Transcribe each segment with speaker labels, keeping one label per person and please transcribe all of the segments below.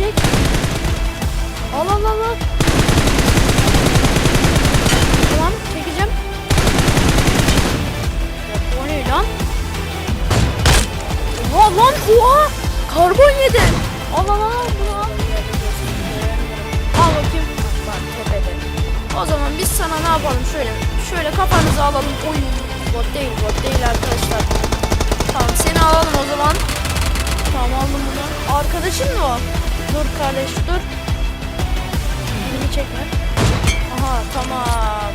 Speaker 1: çek. Al al al al. Tamam çekeceğim. Ya, o ne lan? Oha lan oha. Karbon yedi. Al al al bunu al. Al bakayım. Bak tepede. O zaman biz sana ne yapalım şöyle. Şöyle kafanızı alalım. Oy. Bot değil bot değil arkadaşlar. Tamam seni alalım o zaman. Tamam aldım bunu. Arkadaşın mı o? Dur kardeş dur. Elimi çekme. Aha tamam.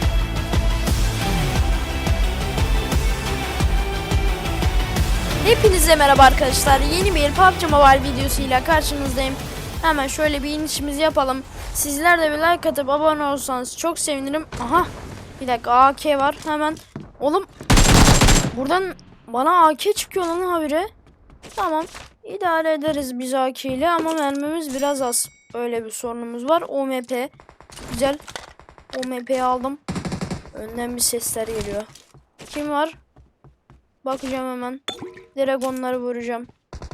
Speaker 1: Hepinize merhaba arkadaşlar. Yeni bir PUBG Mobile videosuyla karşınızdayım. Hemen şöyle bir inişimizi yapalım. Sizler de bir like atıp abone olursanız çok sevinirim. Aha. Bir dakika AK var. Hemen. Oğlum. Buradan bana AK çıkıyor lan habire. Tamam. İdare ederiz biz AK ile ama mermimiz biraz az. Öyle bir sorunumuz var. OMP. Güzel. OMP'yi aldım. Önden bir sesler geliyor. Kim var? Bakacağım hemen. Direkt onları vuracağım.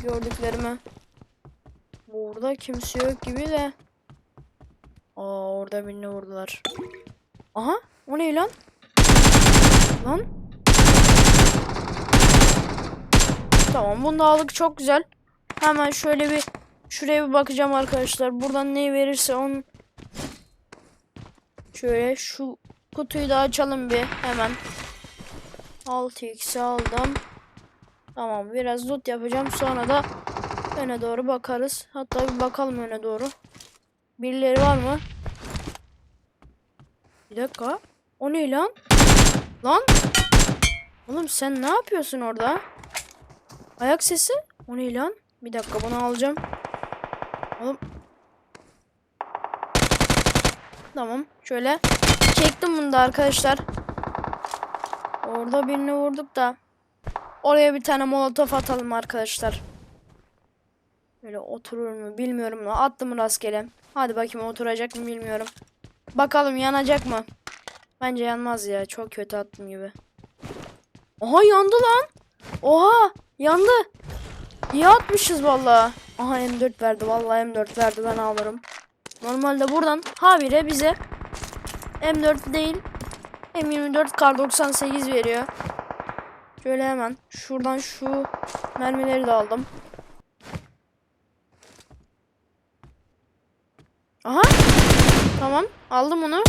Speaker 1: Gördüklerime. Burada kimse yok gibi de. Aa orada birini vurdular. Aha o ne lan? Lan. Tamam bunu aldık çok güzel. Hemen şöyle bir şuraya bir bakacağım arkadaşlar. Buradan ne verirse onun Şöyle şu kutuyu da açalım bir hemen. 6x aldım. Tamam biraz loot yapacağım. Sonra da öne doğru bakarız. Hatta bir bakalım öne doğru. Birileri var mı? Bir dakika. O ne lan? Lan? Oğlum sen ne yapıyorsun orada? Ayak sesi? O ne lan? Bir dakika bunu alacağım. Oğlum. Tamam. Şöyle çektim bunu da arkadaşlar. Orada birini vurduk da. Oraya bir tane molotof atalım arkadaşlar. Böyle oturur mu bilmiyorum. Attım rastgele. Hadi bakayım oturacak mı bilmiyorum. Bakalım yanacak mı? Bence yanmaz ya. Çok kötü attım gibi. Oha yandı lan. Oha yandı. İyi atmışız vallahi. Aha M4 verdi. Vallahi M4 verdi. Ben alırım. Normalde buradan habire bize M4 değil M24 kar 98 veriyor. Şöyle hemen şuradan şu mermileri de aldım. Aha. Tamam. Aldım onu.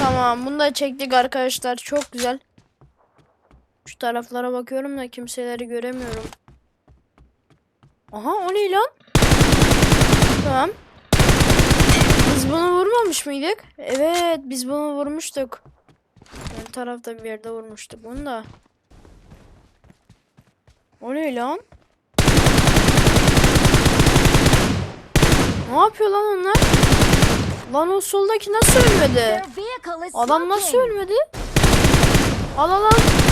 Speaker 1: Tamam. Bunu da çektik arkadaşlar. Çok güzel. Şu taraflara bakıyorum da kimseleri göremiyorum. Aha o ne lan? Tamam. Biz bunu vurmamış mıydık? Evet biz bunu vurmuştuk. Ön tarafta bir yerde vurmuştuk bunu da. O ne lan? Ne yapıyor lan onlar? Lan o soldaki nasıl ölmedi? Adam nasıl ölmedi? Al al al.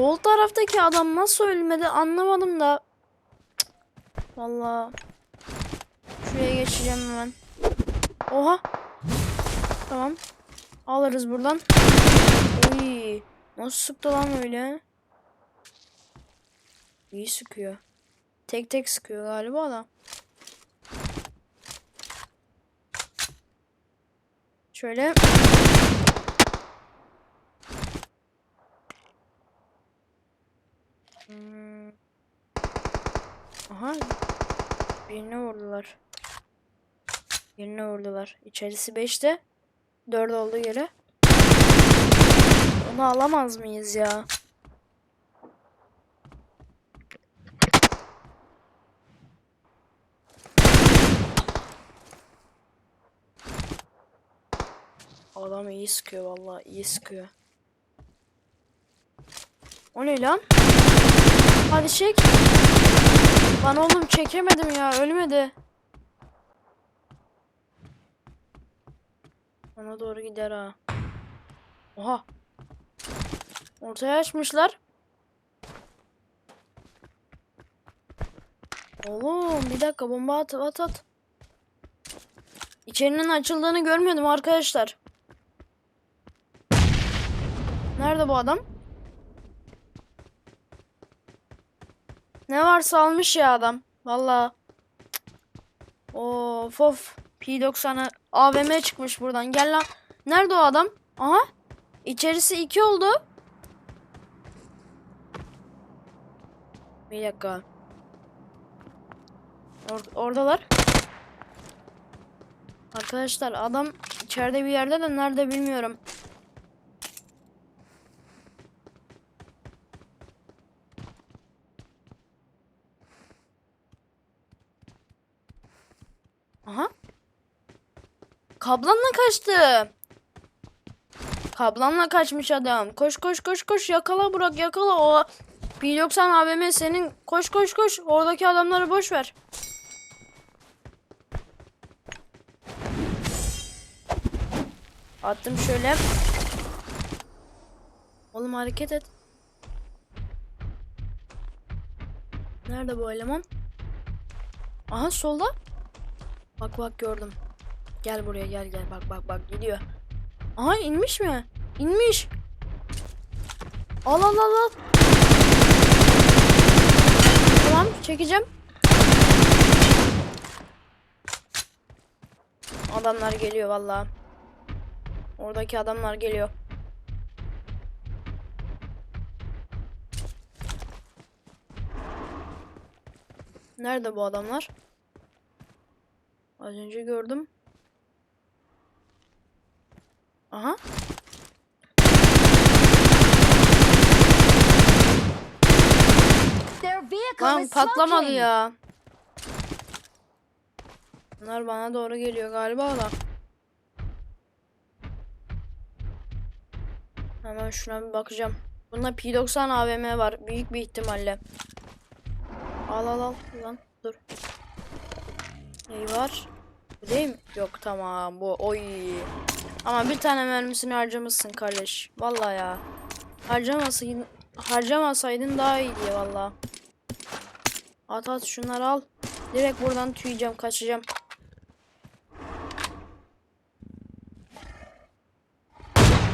Speaker 1: Sol taraftaki adam nasıl ölmedi anlamadım da. Vallahi. Şuraya geçeceğim hemen. Oha. Tamam. Alırız buradan. Uy. Nasıl sıktı lan öyle? İyi sıkıyor. Tek tek sıkıyor galiba da. Şöyle. Aha. Birini vurdular. Birini vurdular. İçerisi 5'te. 4 oldu yere. Onu alamaz mıyız ya? Adam iyi sıkıyor vallahi iyi sıkıyor. O ne lan? Hadi çek. Lan oğlum çekemedim ya ölmedi. Ona doğru gider ha. Oha. Ortaya açmışlar. Oğlum bir dakika bomba at at at. İçerinin açıldığını görmedim arkadaşlar. Nerede bu adam? Ne varsa almış ya adam. Valla. Of of. P90'ı AVM çıkmış buradan. Gel lan. Nerede o adam? Aha. İçerisi 2 oldu. Bir dakika. Or- oradalar. Arkadaşlar adam içeride bir yerde de nerede bilmiyorum. Aha. Kablanla kaçtı. Kablanla kaçmış adam. Koş koş koş koş yakala Burak yakala o P90 AVM senin. Koş koş koş. Oradaki adamları boş ver. Attım şöyle. Oğlum hareket et. Nerede bu eleman? Aha solda. Bak bak gördüm. Gel buraya gel gel bak bak bak gidiyor. Aha inmiş mi? İnmiş. Al al al al. Tamam çekeceğim. Adamlar geliyor vallahi. Oradaki adamlar geliyor. Nerede bu adamlar? Az önce gördüm. Aha. Lan patlamadı ya. Bunlar bana doğru geliyor galiba da. Hemen şuna bir bakacağım. Bunda P90 AVM var. Büyük bir ihtimalle. Al al al. Lan dur. Neyi var? Bu değil mi? Yok tamam bu. Oy. Ama bir tane mermisini harcamışsın kardeş. Vallahi ya. Harcamasaydın, harcamasaydın daha iyiydi vallahi. At at şunları al. Direkt buradan tüyeceğim kaçacağım.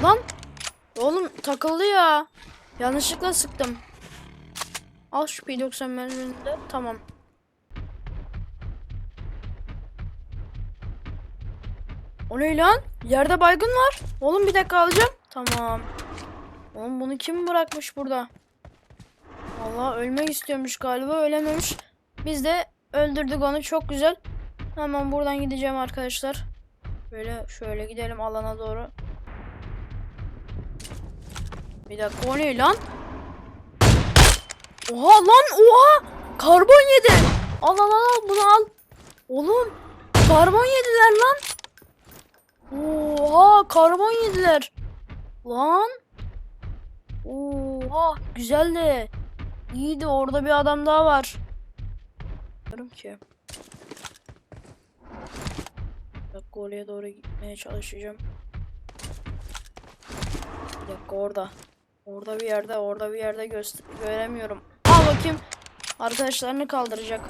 Speaker 1: Lan. Oğlum takıldı ya. Yanlışlıkla sıktım. Al şu P90 mermini de. Tamam. O ne lan? Yerde baygın var. Oğlum bir dakika alacağım. Tamam. Oğlum bunu kim bırakmış burada? Allah ölmek istiyormuş galiba ölememiş. Biz de öldürdük onu çok güzel. Hemen buradan gideceğim arkadaşlar. Böyle şöyle gidelim alana doğru. Bir dakika o ne lan? Oha lan oha! Karbon yedi. Al al al bunu al. Oğlum karbon yediler lan. Oha karbon yediler. Lan. Oha güzeldi. İyiydi orada bir adam daha var. Bilmiyorum ki. Bir dakika oraya doğru gitmeye çalışacağım. Bir dakika orada. Orada bir yerde, orada bir yerde göremiyorum. Al bakayım. Arkadaşlarını kaldıracak.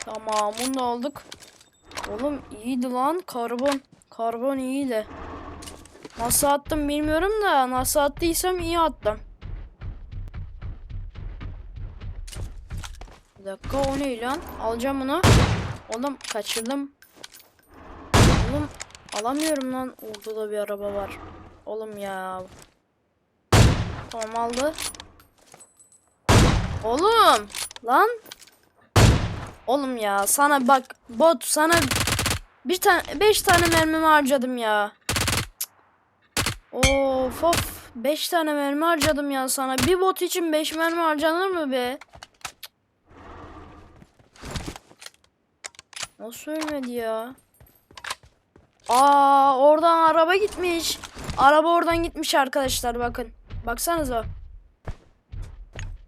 Speaker 1: Tamam, bunu da aldık. Oğlum iyiydi lan karbon. Karbon iyiydi. Nasıl attım bilmiyorum da nasıl attıysam iyi attım. Bir dakika o ne lan? Alacağım bunu. Oğlum kaçırdım. Oğlum alamıyorum lan. Orada da bir araba var. Oğlum ya. Tamam aldı. Oğlum lan. Oğlum ya sana bak bot sana bir tane beş tane mermimi harcadım ya. Of of. 5 tane mermi harcadım ya sana. Bir bot için 5 mermi harcanır mı be? Nasıl ölmedi ya? Aa oradan araba gitmiş. Araba oradan gitmiş arkadaşlar bakın. Baksanıza.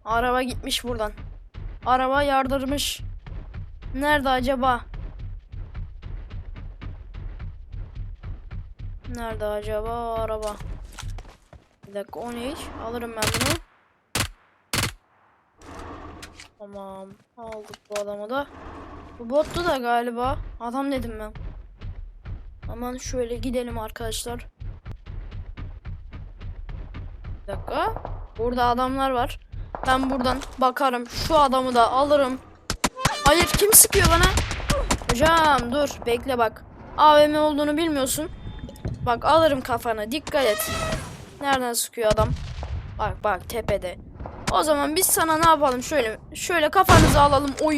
Speaker 1: Araba gitmiş buradan. Araba yardırmış. Nerede acaba? Nerede acaba araba? Bir dakika o ne iş? Alırım ben bunu. Tamam. Aldık bu adamı da. Bu bottu da galiba. Adam dedim ben. Aman şöyle gidelim arkadaşlar. Bir dakika. Burada adamlar var. Ben buradan bakarım. Şu adamı da alırım. Hayır kim sıkıyor bana? Hocam dur bekle bak. AVM olduğunu bilmiyorsun. Bak alırım kafana dikkat et. Nereden sıkıyor adam? Bak bak tepede. O zaman biz sana ne yapalım şöyle şöyle kafanızı alalım. Oy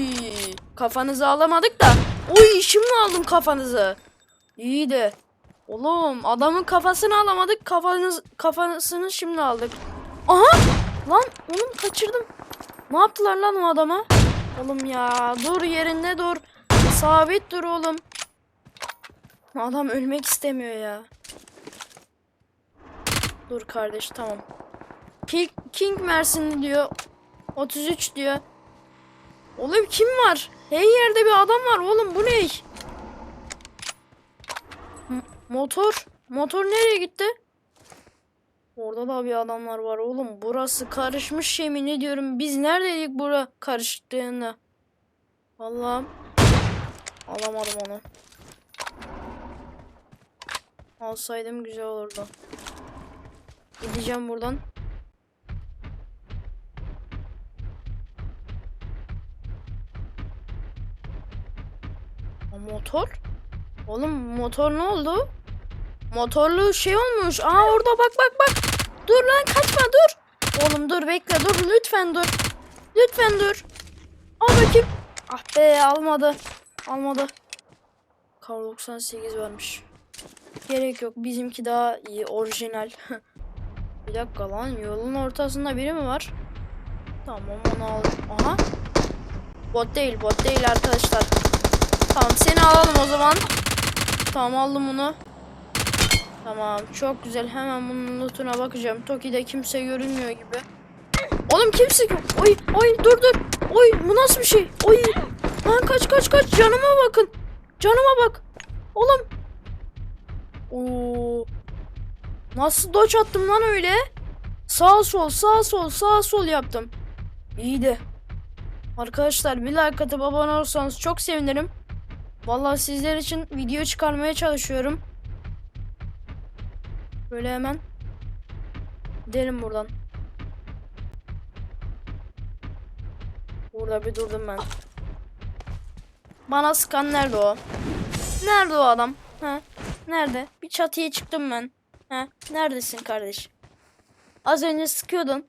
Speaker 1: kafanızı alamadık da. Oy şimdi aldım kafanızı. İyi de. Oğlum adamın kafasını alamadık. Kafanız kafasını şimdi aldık. Aha! Lan oğlum kaçırdım. Ne yaptılar lan o adama? Oğlum ya dur yerinde dur. Sabit dur oğlum. Adam ölmek istemiyor ya. Dur kardeş tamam. King, King Mersinli diyor. 33 diyor. Oğlum kim var? Her yerde bir adam var oğlum bu ne? M- motor. Motor nereye gitti? Orada da bir adamlar var oğlum. Burası karışmış yemin ediyorum. Biz neredeydik bura karıştığında? Allah'ım. Alamadım onu. Alsaydım güzel olurdu. Gideceğim buradan. Aa, motor? Oğlum motor ne oldu? Motorlu şey olmuş. Aa orada bak bak bak. Dur lan kaçma dur. Oğlum dur bekle dur lütfen dur. Lütfen dur. Al bakayım. Ah be almadı. Almadı. Kar 98 varmış. Gerek yok. Bizimki daha iyi. Orijinal. Bir dakika lan. Yolun ortasında biri mi var? Tamam onu al. Aha. Bot değil. Bot değil arkadaşlar. Tamam seni alalım o zaman. Tamam aldım bunu. Tamam çok güzel. Hemen bunun lootuna bakacağım. Toki'de kimse görünmüyor gibi. Oğlum kimse. Oy oy dur dur. Oy bu nasıl bir şey? Oy. Lan kaç kaç kaç canıma bakın. Canıma bak. Oğlum. Oo. Nasıl doç attım lan öyle? Sağ sol sağ sol sağ sol yaptım. İyiydi. Arkadaşlar bir like atıp abone olursanız çok sevinirim. Vallahi sizler için video çıkarmaya çalışıyorum. Böyle hemen gidelim buradan. Burada bir durdum ben. Bana sıkan nerede o? Nerede o adam? Ha? Nerede? Bir çatıya çıktım ben. Ha? Neredesin kardeş? Az önce sıkıyordun.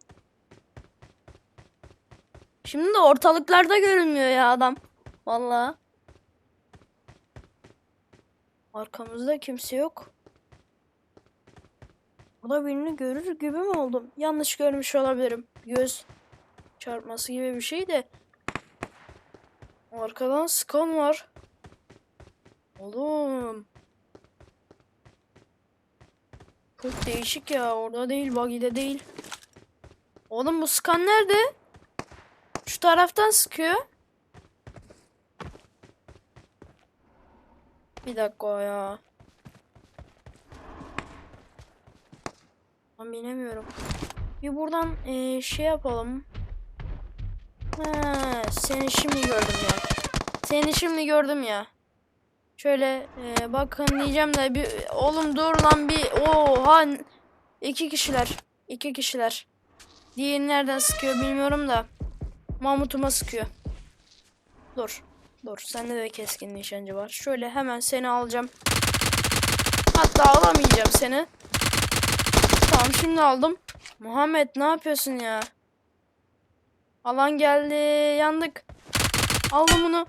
Speaker 1: Şimdi de ortalıklarda görünmüyor ya adam. Vallahi. Arkamızda kimse yok. Burada birini görür gibi mi oldum? Yanlış görmüş olabilirim. Göz çarpması gibi bir şey de. Arkadan sıkan var. Oğlum. Çok değişik ya. Orada değil. Buggy'de değil. Oğlum bu sıkan nerede? Şu taraftan sıkıyor. Bir dakika ya. Ben bilemiyorum. Bir buradan eee, şey yapalım. Ha, seni şimdi gördüm ya. Seni şimdi gördüm ya. Şöyle eee, bakın diyeceğim de bir oğlum dur lan bir oha iki kişiler iki kişiler. Diğeri nereden sıkıyor bilmiyorum da. Mahmut'uma sıkıyor. Dur. Dur. Sende de keskin nişancı var. Şöyle hemen seni alacağım. Hatta alamayacağım seni. Tamam şimdi aldım. Muhammed ne yapıyorsun ya? Alan geldi. Yandık. Aldım bunu.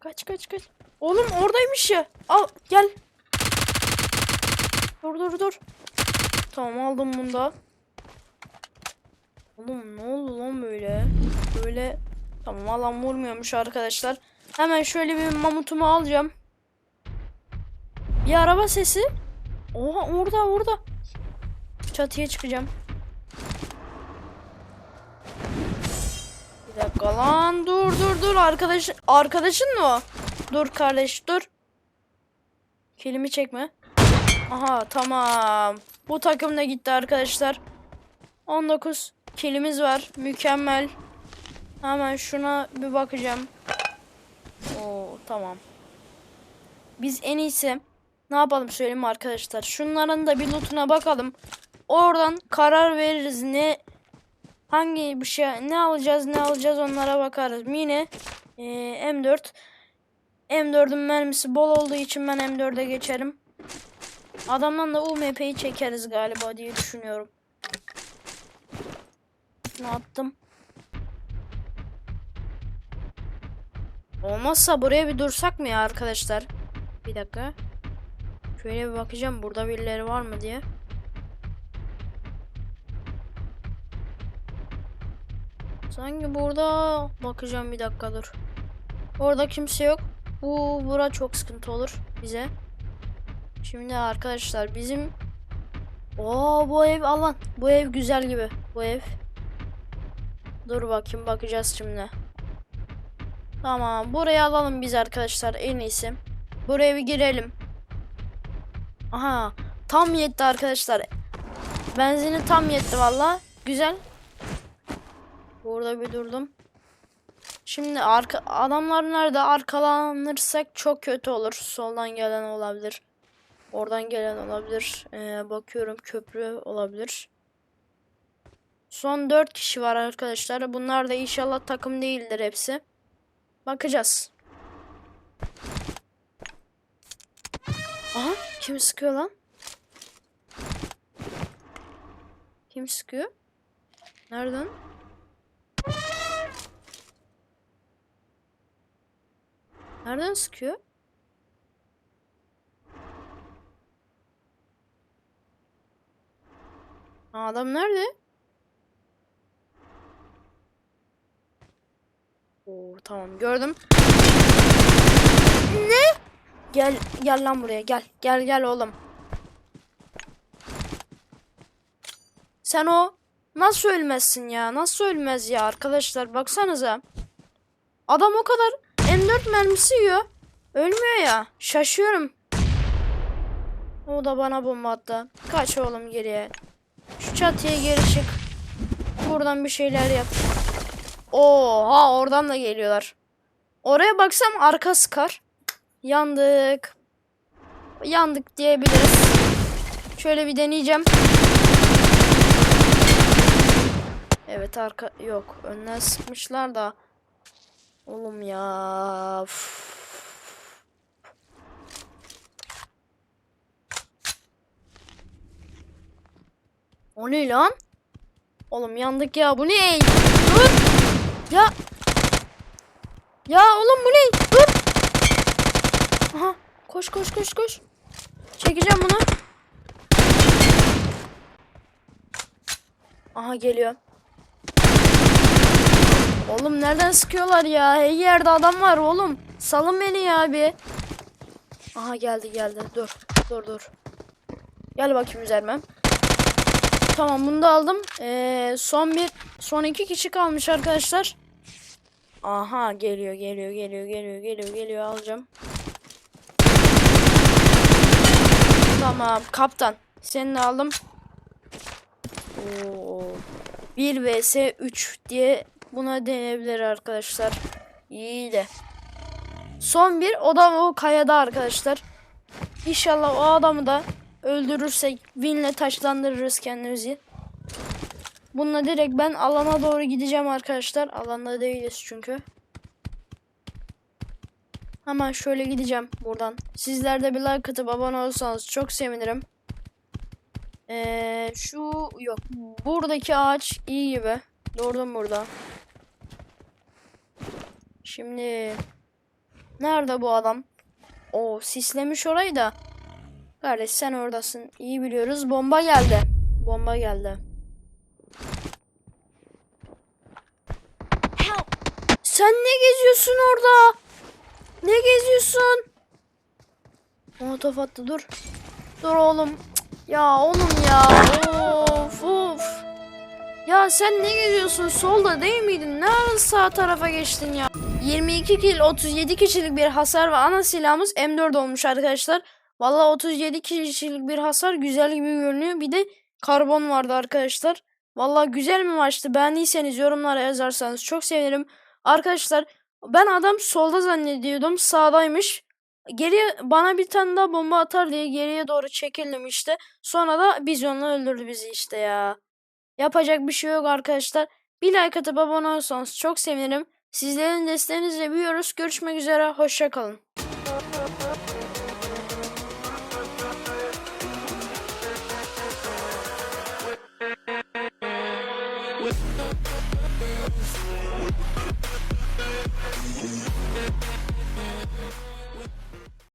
Speaker 1: Kaç kaç kaç. Oğlum oradaymış ya. Al gel. Dur dur dur. Tamam aldım bunu da. Oğlum ne oldu lan böyle? Böyle tamam alan vurmuyormuş arkadaşlar. Hemen şöyle bir mamutumu alacağım. Bir araba sesi. Oha orada orada. Çatıya çıkacağım. Bir dakika lan dur dur dur arkadaş arkadaşın mı o? Dur kardeş dur. Kilimi çekme. Aha tamam. Bu takım da gitti arkadaşlar. 19 kilimiz var. Mükemmel. Hemen şuna bir bakacağım. Oo tamam. Biz en iyisi ne yapalım söyleyeyim arkadaşlar. Şunların da bir lootuna bakalım. Oradan karar veririz ne Hangi bir şey ne alacağız ne alacağız onlara bakarız. Mini e, M4 M4'ün mermisi bol olduğu için ben M4'e geçerim. Adamdan da UMP'yi çekeriz galiba diye düşünüyorum. Ne attım? Olmazsa buraya bir dursak mı ya arkadaşlar? Bir dakika. Şöyle bir bakacağım burada birileri var mı diye. Sanki burada bakacağım bir dakika dur. Orada kimse yok. Bu bura çok sıkıntı olur bize. Şimdi arkadaşlar bizim Oo bu ev alan. Bu ev güzel gibi. Bu ev. Dur bakayım bakacağız şimdi. Tamam buraya alalım biz arkadaşlar en iyisi. Buraya bir girelim. Aha tam yetti arkadaşlar. Benzini tam yetti valla. Güzel. Burada bir durdum. Şimdi arka adamlar nerede? Arkalanırsak çok kötü olur. Soldan gelen olabilir. Oradan gelen olabilir. Ee, bakıyorum köprü olabilir. Son 4 kişi var arkadaşlar. Bunlar da inşallah takım değildir hepsi. Bakacağız. Aha kim sıkıyor lan? Kim sıkıyor? Nereden? Nereden sıkıyor? Adam nerede? Oo tamam gördüm. Ne? Gel gel lan buraya gel. Gel gel oğlum. Sen o nasıl ölmezsin ya? Nasıl ölmez ya arkadaşlar baksanıza. Adam o kadar M4 mermisi yiyor. Ölmüyor ya. Şaşıyorum. O da bana bomba attı. Kaç oğlum geriye. Şu çatıya geri çık. Buradan bir şeyler yap. Oha oradan da geliyorlar. Oraya baksam arka sıkar. Yandık. Yandık diyebiliriz. Şöyle bir deneyeceğim. Evet arka yok. Önden sıkmışlar da. Oğlum ya. Üf. O ne lan? Oğlum yandık ya. Bu ne? Dur. Ya. Ya oğlum bu ne? Dur. Aha. Koş koş koş koş. Çekeceğim bunu. Aha geliyor. Oğlum nereden sıkıyorlar ya? Her yerde adam var oğlum. Salın beni ya bir. Aha geldi geldi. Dur. Dur dur. Gel bakayım üzerime. Tamam bunu da aldım. Ee, son bir son iki kişi kalmış arkadaşlar. Aha geliyor geliyor geliyor geliyor geliyor geliyor alacağım. Tamam kaptan. Seni aldım. Oo. 1 vs 3 diye buna denebilir arkadaşlar. İyi de. Son bir o da o kayada arkadaşlar. İnşallah o adamı da öldürürsek winle taşlandırırız kendimizi. Bununla direkt ben alana doğru gideceğim arkadaşlar. Alanda değiliz çünkü. Hemen şöyle gideceğim buradan. Sizler de bir like atıp abone olursanız çok sevinirim. Ee, şu yok. Buradaki ağaç iyi gibi. Durdum burada. Şimdi nerede bu adam? O sislemiş orayı da. Kardeş sen oradasın. İyi biliyoruz. Bomba geldi. Bomba geldi. Sen ne geziyorsun orada? Ne geziyorsun? Molotof attı dur. Dur oğlum. Cık, Ya oğlum ya. Of of. Ya sen ne geziyorsun? Solda değil miydin? Ne ara sağ tarafa geçtin ya? 22 kill 37 kişilik bir hasar ve ana silahımız M4 olmuş arkadaşlar. Vallahi 37 kişilik bir hasar güzel gibi görünüyor. Bir de karbon vardı arkadaşlar. Vallahi güzel mi maçtı? Beğendiyseniz yorumlara yazarsanız çok sevinirim. Arkadaşlar ben adam solda zannediyordum. Sağdaymış. Geriye bana bir tane daha bomba atar diye geriye doğru çekildim işte. Sonra da Bizyon'la öldürdü bizi işte ya. Yapacak bir şey yok arkadaşlar. Bir like atıp abone olursanız çok sevinirim. Sizlerin desteğinizle büyüyoruz. Görüşmek üzere. Hoşçakalın.